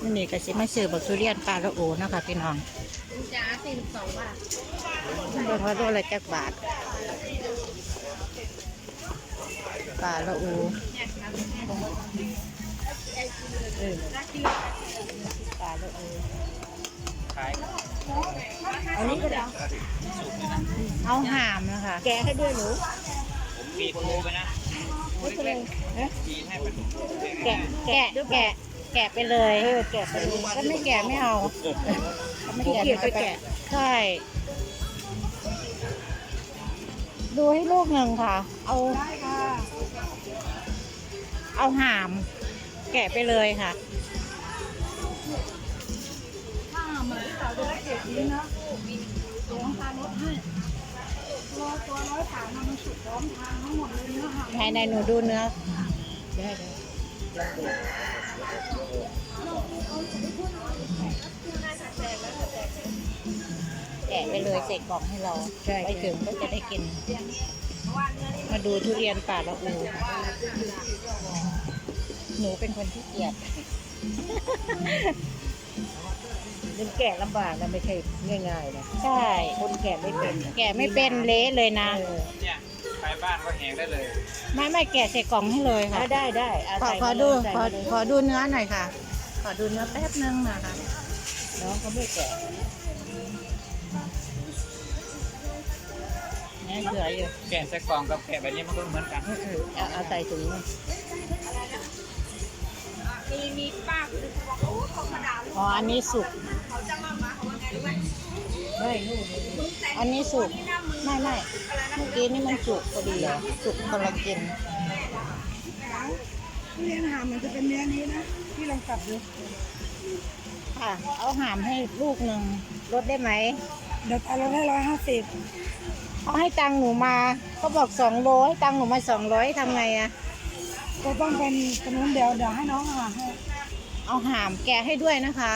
วันนี้ก็สิมาซื้อบักทุเรียนปลาละโอเนาะคะพี่น้องจ้าสี่สิบสองบาทเบิ่งว่าโลละจักบาทปลาละโอเออปลาละโอขายอันนี้ก็ได้เอาหามนะคะ แกะให้ด้วยหนูผมบีบโคไปนะเล็กๆบีบให้มันแกะ แกะแกะ แกะไปเลยเออแกะไปเลยถ้าไม่แกะไม่เอาถ้าไม่แกะไม่แกะใช่ดูให้ลูกหนึ่งค่ะ เอาเอาหาม แกะไปเลยค่ะถ้าเหมือนที่เราจะได้เก็บนี้นะสองทานลดให้รอตัวร้อยสามมันสุดพร้อมทานทั้งหมดเลยเนื้อหาไหนไหนหนูดูเนื้อได้ได้ แกะไปเลยใส่กล่องให้เราไปถึงก็จะได้กิน มาดูทุเรียนป่าละอูหนูเป็นคนที่เกียจมันแก่ลำบากนะไม่ใช่ง่ายๆนะใช่ คนแก่ไม่เป็น แกะไม่เป็นเละเลยนะเนี่ย ไปบ้านก็แหงได้เลย ไม่ไม่แกะใส่กล่องให้เลยค่ะ ได้ได้ขอขอดูขอขอดูเนื้อหน่อยค่ะ ขอดูเนื้อแป๊บนึงนะคะน้องเขาไม่แก่เนื้อเสืออยู่แกะใส่กล่องกับแกะแบบนี้มันก็เหมือนกันเอาเอาใส่ถุงมามีมีป้าคนหนึงเขาบอกโอ้เขามาด่าลูกอ๋ออันนี้สุกเขาจะมาหมาเขาว่าไงรู้ไหม ไม่นู่นมึงแต่งอันนี้สุกนี่นะมึงไม่ไม่อะไรนะเมื่อกี้นี่มันสุกพอดีสุกคนละกินทุเรียนหามมันจะเป็นเนื้อนี้นะที่ลองกลับดูค่ะ เอาหามให้ลูกหนึ่งลดได้ไหมเดี๋ยวไปเราได้ร้อยห้าสิบเขาให้ตังค์หนูมาเขาบอกสองโลให้ตังค์หนูมาสองร้อยทำไงอะก็ต้องเป็นจำนวนเดียวเดี๋ยวให้น้องหาให้เอาหามแกะให้ด้วยนะคะ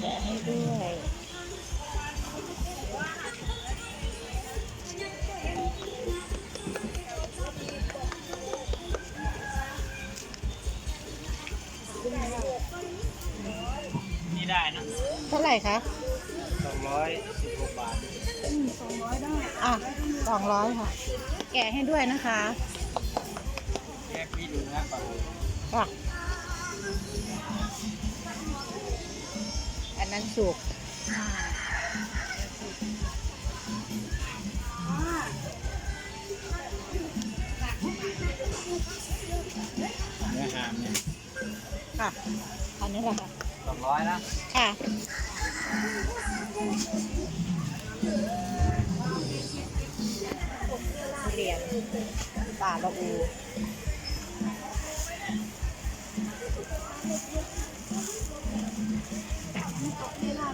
แกะให้ด้วยนี่ได้นะเท่าไหร่คะสองร้อยสิบหกบาท อะสองร้อยค่ะ แกะให้ด้วยนะคะแค่พี่ดูนะก่อนอะ อันนั้นสุกเนื้อหามเนี่ยค่ะ อันนี้แหละค่ะสองร้อยนะ ค่ะ ป่าละอูเวลา